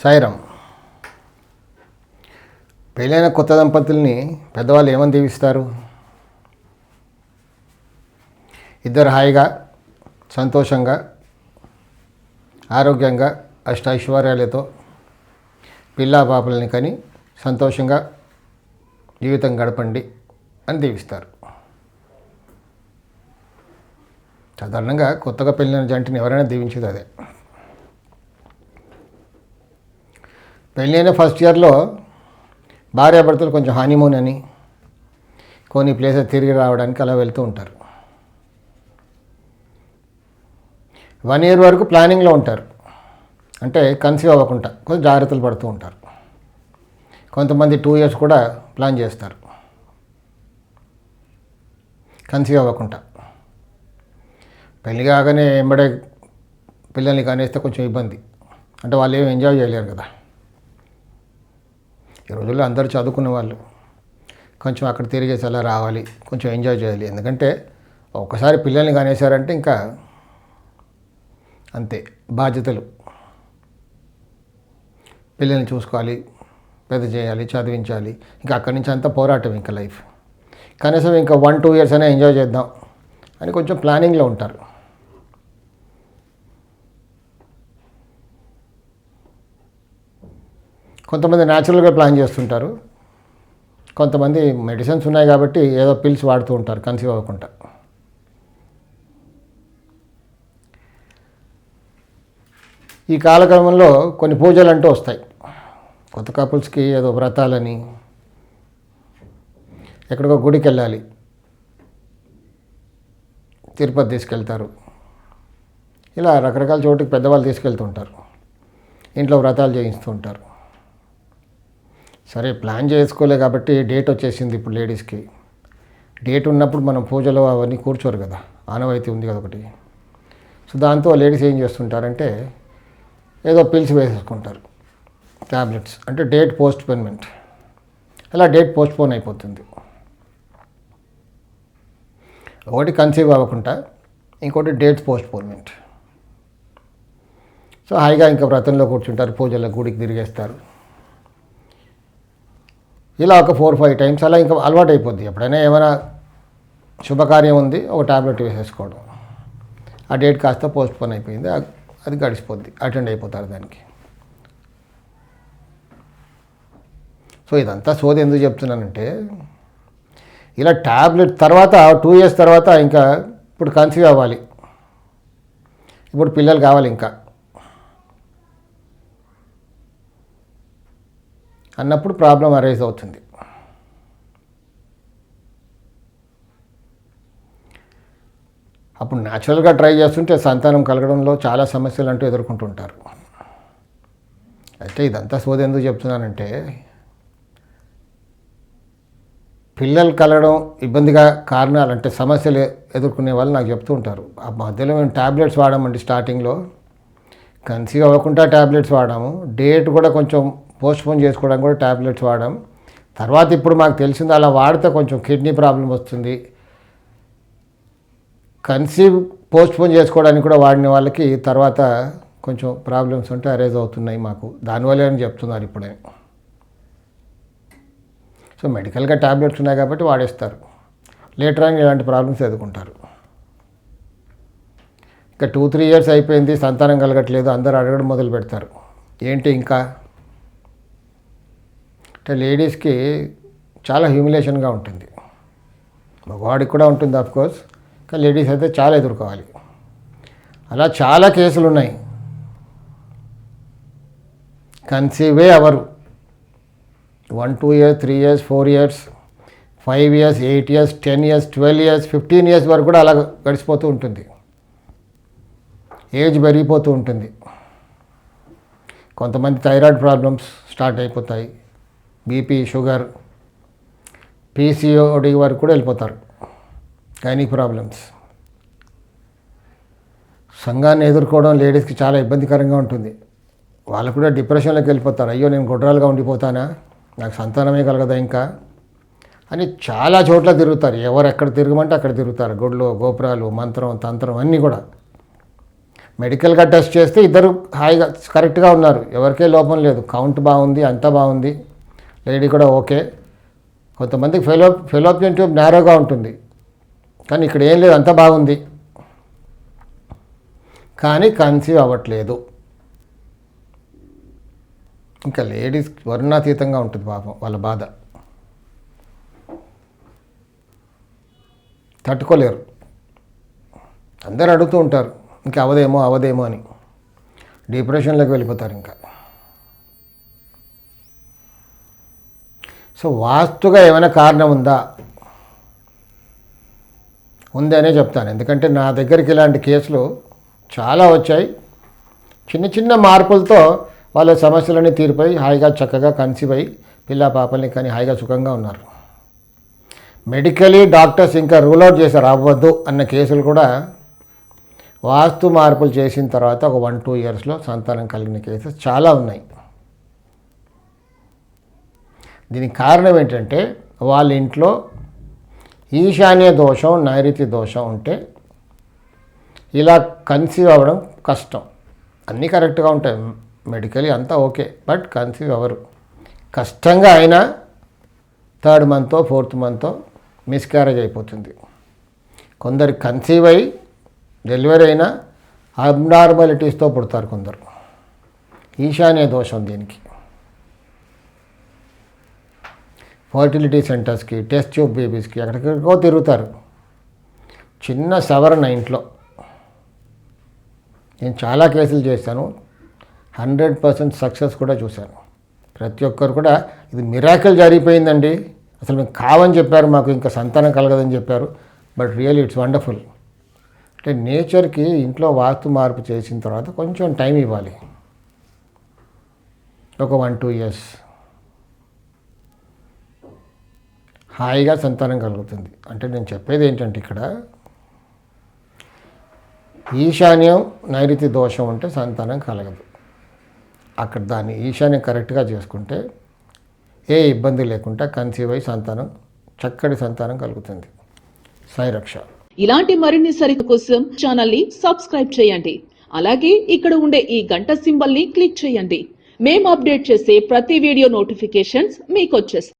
సాయిరామ్ పెళ్ళైన కొత్త దంపతుల్ని పెద్దవాళ్ళు ఏమని దీవిస్తారు? ఇద్దరు హాయిగా సంతోషంగా ఆరోగ్యంగా అష్ట ఐశ్వర్యాలతో పిల్లా పాపలని కని సంతోషంగా జీవితం గడపండి అని దీవిస్తారు. సాధారణంగా కొత్తగా పెళ్ళిన జంటని ఎవరైనా దీవించేది అదే. పెళ్ళైన ఫస్ట్ ఇయర్లో భార్యాభర్తలు కొంచెం హానీమూన్ అని కొన్ని ప్లేసెస్ తిరిగి రావడానికి అలా వెళ్తూ ఉంటారు. వన్ ఇయర్ వరకు ప్లానింగ్లో ఉంటారు. అంటే కన్సీవ్ అవ్వకుండా కొంచెం జాగ్రత్తలు పడుతూ ఉంటారు. కొంతమంది టూ ఇయర్స్ కూడా ప్లాన్ చేస్తారు. కన్సీవ్ అవ్వకుండా. పెళ్ళి కాగానే ఎంబడే పిల్లల్ని కానేస్తే కొంచెం ఇబ్బంది. అంటే వాళ్ళు ఏమి ఎంజాయ్ చేయలేరు కదా. ఈ రోజుల్లో అందరూ చదువుకున్న వాళ్ళు. కొంచెం అక్కడ తిరిగేసి అలా రావాలి కొంచెం ఎంజాయ్ చేయాలి. ఎందుకంటే ఒక్కసారి పిల్లల్ని కానేశారంటే ఇంకా అంతే బాధ్యతలు. పిల్లల్ని చూసుకోవాలి పెద్ద చేయాలి చదివించాలి. ఇంకా అక్కడి నుంచి అంతా పోరాటం ఇంకా లైఫ్. కనీసం ఇంకా వన్ టూ ఇయర్స్ అయినా ఎంజాయ్ చేద్దాం అని కొంచెం ప్లానింగ్లో ఉంటారు. కొంతమంది న్యాచురల్గా ప్లాన్ చేస్తుంటారు. కొంతమంది మెడిసిన్స్ ఉన్నాయి కాబట్టి ఏదో పిల్స్ వాడుతూ ఉంటారు కన్సీవ్ అవ్వకుండా. ఈ కాలక్రమంలో కొన్ని పూజలు అంటూ వస్తాయి. కొత్త కపుల్స్కి ఏదో వ్రతాలని ఎక్కడికో గుడికి వెళ్ళాలి తిరుపతి తీసుకెళ్తారు. ఇలా రకరకాల చోటుకి పెద్దవాళ్ళు తీసుకెళ్తుంటారు. ఇంట్లో వ్రతాలు చేయిస్తూ ఉంటారు. సరే ప్లాన్ చేసుకోలే కాబట్టి డేట్ వచ్చేసింది ఇప్పుడు లేడీస్కి. డేట్ ఉన్నప్పుడు మనం పూజలు అవన్నీ కూర్చోరు కదా ఆనవాయితీ ఉంది కదా ఒకటి. సో దాంతో లేడీస్ ఏం చేస్తుంటారంటే ఏదో పిల్స్ వేసేసుకుంటారు ట్యాబ్లెట్స్ అంటే డేట్ పోస్ట్ పోన్మెంట్ అలా డేట్ పోస్ట్ పోన్ అయిపోతుంది. ఒకటి కన్సీవ్ అవ్వకుండా ఇంకోటి డేట్ పోస్ట్ పోన్మెంట్ సో హాయిగా ఇంకా వ్రతంలో కూర్చుంటారు పూజల గుడికి తిరిగేస్తారు. ఇలా ఒక ఫోర్ ఫైవ్ టైమ్స్ అలా ఇంకా అలవాటు అయిపోద్ది ఎప్పుడైనా ఏమైనా శుభకార్యం ఉంది ఒక టాబ్లెట్ వేసేసుకోవడం. ఆ డేట్ కాస్త పోస్ట్ పోన్ అయిపోయింది అది గడిచిపోద్ది అటెండ్ అయిపోతారు దానికి. సో ఇదంతా సోది ఎందుకు చెప్తున్నానంటే ఇలా ట్యాబ్లెట్ తర్వాత టూ ఇయర్స్ తర్వాత ఇంకా ఇప్పుడు కన్సీవ్ అవ్వాలి. ఇప్పుడు పిల్లలు కావాలి ఇంకా. అన్నప్పుడు ప్రాబ్లం అరైజ్ అవుతుంది. అప్పుడు న్యాచురల్గా ట్రై చేస్తుంటే సంతానం కలగడంలో చాలా సమస్యలు అంటూ ఎదుర్కొంటుంటారు. అయితే ఇదంతా సోది ఎందుకు చెప్తున్నానంటే పిల్లలు కలగడం ఇబ్బందిగా కారణాలు అంటే సమస్యలు ఎదుర్కొనే వాళ్ళు నాకు చెప్తూ ఉంటారు. ఆ మధ్యలో మేము ట్యాబ్లెట్స్ వాడామండి స్టార్టింగ్లో కన్సీవ్ అవ్వకుండా ట్యాబ్లెట్స్ వాడాము. డేట్ కూడా కొంచెం పోస్ట్పోన్ చేసుకోవడానికి కూడా ట్యాబ్లెట్స్ వాడాం తర్వాత ఇప్పుడు మాకు తెలిసింది అలా వాడితే కొంచెం కిడ్నీ ప్రాబ్లం వస్తుంది. కన్సీవ్ పోస్ట్పోన్ చేసుకోవడానికి కూడా వాడిన వాళ్ళకి తర్వాత కొంచెం ప్రాబ్లమ్స్ ఉంటే అరేజ్ అవుతున్నాయి మాకు. దానివల్లే అని చెప్తున్నారు ఇప్పుడే. సో మెడికల్గా ట్యాబ్లెట్స్ ఉన్నాయి కాబట్టి వాడేస్తారు. లేటర్ అని ఇలాంటి ప్రాబ్లమ్స్ ఎదుర్కొంటారు. ఇంకా టూ త్రీ ఇయర్స్ అయిపోయింది సంతానం కలగట్లేదు అందరూ అడగడం మొదలు పెడతారు. ఏంటి ఇంకా? అంటే లేడీస్కి చాలా హ్యూమిలేషన్గా ఉంటుంది. మగవాడికి కూడా ఉంటుంది ఆఫ్కోర్స్ కానీ లేడీస్ అయితే చాలా ఎదుర్కోవాలి. అలా చాలా కేసులు ఉన్నాయి కన్సీవే hour one two years three years four years five years eight years ten years twelve years fifteen years వరకు కూడా అలా గడిచిపోతూ ఉంటుంది. ఏజ్ పెరిగిపోతూ ఉంటుంది. కొంతమంది థైరాయిడ్ ప్రాబ్లమ్స్ స్టార్ట్ అయిపోతాయి. బీపీ షుగర్ పీసీఓడి వరకు కూడా వెళ్ళిపోతారు. Gynaec problems. సంఘాన్ని ఎదుర్కోవడం లేడీస్కి చాలా ఇబ్బందికరంగా ఉంటుంది. వాళ్ళు కూడా డిప్రెషన్లోకి వెళ్ళిపోతారు. అయ్యో నేను గుడ్రాలుగా ఉండిపోతానా? నాకు సంతానమే కలగదా ఇంకా? అని చాలా చోట్ల తిరుగుతారు. ఎవరు ఎక్కడ తిరగమంటే అక్కడ తిరుగుతారు. గుడ్లు గోపురాలు మంత్రం తంత్రం అన్నీ కూడా. మెడికల్గా టెస్ట్ చేస్తే ఇద్దరు హాయిగా కరెక్ట్గా ఉన్నారు. ఎవరికే లోపం లేదు. కౌంట్ బాగుంది అంతా బాగుంది. లేడీ కూడా ఓకే. కొంతమందికి ఫెలో ఫెలోపియన్ ట్యూబ్ నేరోగా ఉంటుంది. కానీ ఇక్కడ ఏం లేదు అంత బాగుంది. కానీ కన్సీవ్ అవ్వట్లేదు. ఇంకా లేడీస్ వర్ణాతీతంగా ఉంటుంది పాపం వాళ్ళ బాధ. తట్టుకోలేరు. అందరు అడుగుతూ ఉంటారు ఇంకా అవదేమో అవదేమో అని. డిప్రెషన్లోకి వెళ్ళిపోతారు ఇంకా. సో వాస్తుగా ఏమైనా కారణం ఉందా? ఉందనే చెప్తాను. ఎందుకంటే నా దగ్గరికి ఇలాంటి కేసులు చాలా వచ్చాయి. చిన్న చిన్న మార్పులతో వాళ్ళ సమస్యలన్నీ తీరిపోయి హాయిగా చక్కగా కన్సీవ్ అయి పిల్ల పాపల్ని కానీ హాయిగా సుఖంగా ఉన్నారు. మెడికలీ డాక్టర్స్ ఇంకా రూల్ అవుట్ చేశారు. అవ్వద్దు అన్న కేసులు కూడా వాస్తు మార్పులు చేసిన తర్వాత ఒక వన్ టూ ఇయర్స్లో సంతానం కలిగిన కేసెస్ చాలా ఉన్నాయి. దీనికి కారణం ఏంటంటే వాళ్ళ ఇంట్లో ఈశాన్య దోషం నైరుతి దోషం ఉంటే ఇలా కన్సీవ్ అవ్వడం కష్టం. అన్నీ కరెక్ట్గా ఉంటాయి. మెడికలీ అంతా ఓకే. బట్ కన్సీవ్ అవ్వరు. కష్టంగా అయినా థర్డ్ మంత్తో ఫోర్త్ మంత్తో మిస్క్యారేజ్ అయిపోతుంది. కొందరు కన్సీవ్ అయి డెలివరీ అయినా అబ్నార్మాలిటీస్తో పుడతారు కొందరు. ఈశాన్య దోషం దీనికి. ఫర్టిలిటీ సెంటర్స్కి టెస్ట్ ట్యూబ్ బేబీస్కి ఎక్కడికో తిరుగుతారు. చిన్న సవరణ ఇంట్లో. నేను చాలా కేసులు చేశాను. హండ్రెడ్ పర్సెంట్ సక్సెస్ కూడా చూశాను. ప్రతి ఒక్కరు కూడా ఇది మిరాకల్ జరిగిపోయిందండి. అసలు మీకు కావని చెప్పారు మాకు ఇంకా సంతానం కలగదని చెప్పారు. But real it's wonderful. అంటే నేచర్కి ఇంట్లో వాస్తు మార్పు చేసిన తర్వాత కొంచెం టైం ఇవ్వాలి. ఒక వన్ టూ ఇయర్స్. హాయిగా సంతానం కలుగుతుంది. అంటే నేను చెప్పేది ఏంటంటే ఇక్కడ ఈశాన్యం నైరుతి దోషం ఉంటే సంతానం కలగదు. అక్కడ దాన్ని ఈశాన్యం కరెక్ట్గా చేసుకుంటే ఏ ఇబ్బంది లేకుండా కన్సీవ్ అయి సంతానం చక్కటి సంతానం కలుగుతుంది. సాయిరక్ష ఇలాంటి మరిన్ని సరిత కోసం ఛానల్ని సబ్స్క్రైబ్ చేయండి. అలాగే ఇక్కడ ఉండే ఈ గంట సింబల్ని క్లిక్ చేయండి. మేము అప్డేట్ చేసే ప్రతి వీడియో నోటిఫికేషన్స్ మీకు వచ్చేస్తాయి